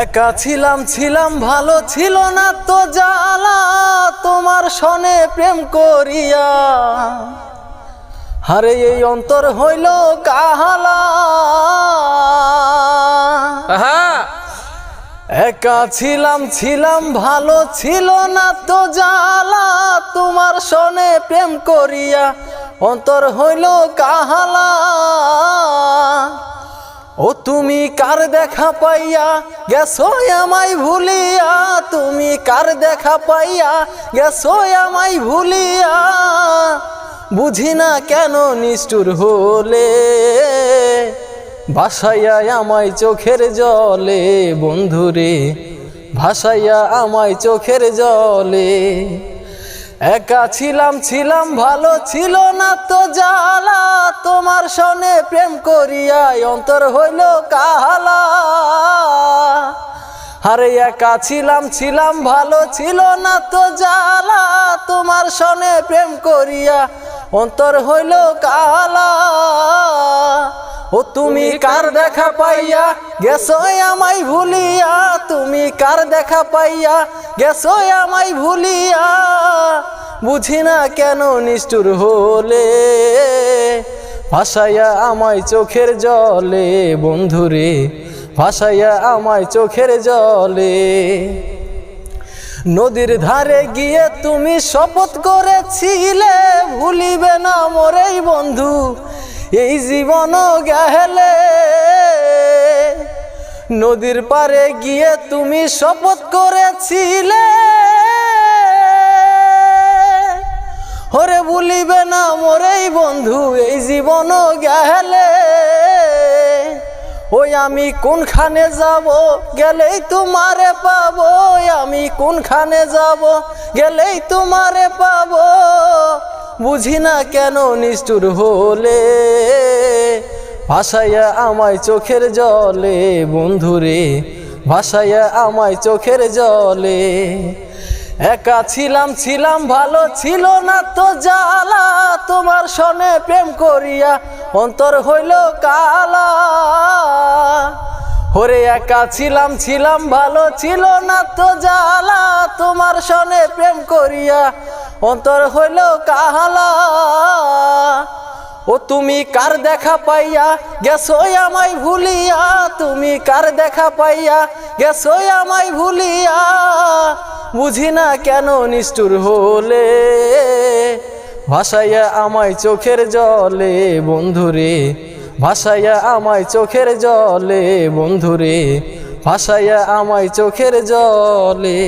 একা ছিলাম ছিলাম ভালো ছিল না তো জ্বালা। তোমার সনে প্রেম করিয়া। হারে এই অন্তর হইল কাহালা। একা ছিলাম ছিলাম ভালো ছিল না তো জ্বালা। তোমার সনে প্রেম করিয়া অন্তর হইল কাহালা। ও তুমি কার দেখা পাইয়া গেছো আমায় ভুলিয়া? তুমি কার দেখা পাইয়া গেছো আমায় ভুলিয়া? বুঝি না কেন নিষ্ঠুর হলে? ভাসাইয়া আমায় চোখের জলে, বন্ধুরে, ভাসাইয়া আমায় চোখের জলে। একা ছিলাম ছিলাম, ভালো ছিল না তো জ্বালা। তোমার সনে প্রেম করিয়া অন্তর হইল কাহালা। আরে একা ছিলাম ছিলাম, ভালো ছিল না তো জ্বালা। তোমার সনে প্রেম করিয়া অন্তর হইল কালা ও তুমি কার দেখা পাইয়া? গেছো আমায় ভুলিয়া। তুমি কার দেখা পাইয়া? গেছো আমায় ভুলিয়া। বুঝি না কেন নিষ্ঠুর হলে? ভাসাইয়া আমায় চোখের জলে, বন্ধুরে। ভাসাইয়া আমায় চোখের জলে। নদীর ধারে গিয়ে তুমি শপথ করেছিলে। ভুলিবে না মোরেই বন্ধু। এই জীবন গেলে নদীর পারে গিয়ে তুমি শপথ করেছিলে। হরে বলিবে না মোরেই বন্ধু, এই জীবন গেলে। ওই আমি কোনখানে যাব, গেলেই তোমারে পাবো। আমি কোনখানে যাব, গেলেই তোমারে পাবো। বুঝি না কেন নিষ্ঠুর হলে? ভাসাইয়া আমায় চোখের জলে, বন্ধুরে, ভাসাইয়া আমায় চোখের জলে। একা ছিলাম ছিলাম, ভালো ছিল না তো জ্বালা। তোমার সনে প্রেম করিয়া অন্তর হইল কালা। হরে একা ছিলাম ছিলাম, ভালো ছিল না তো জ্বালা। তোমার সনে প্রেম করিয়া অন্তর হইল কাহালা। ও তুমি কার দেখা পাইয়া গেছো আমায় ভুলিয়া? তুমি কার দেখা পাইয়া গেছো আমায় ভুলিয়া? বুঝি না কেন নিষ্ঠুর হলে? ভাসাইয়া আমায় চোখের জলে, বন্ধুরে। ভাসাইয়া আমায় চোখের জলে, বন্ধুরে। ভাসাইয়া আমায় চোখের জলে।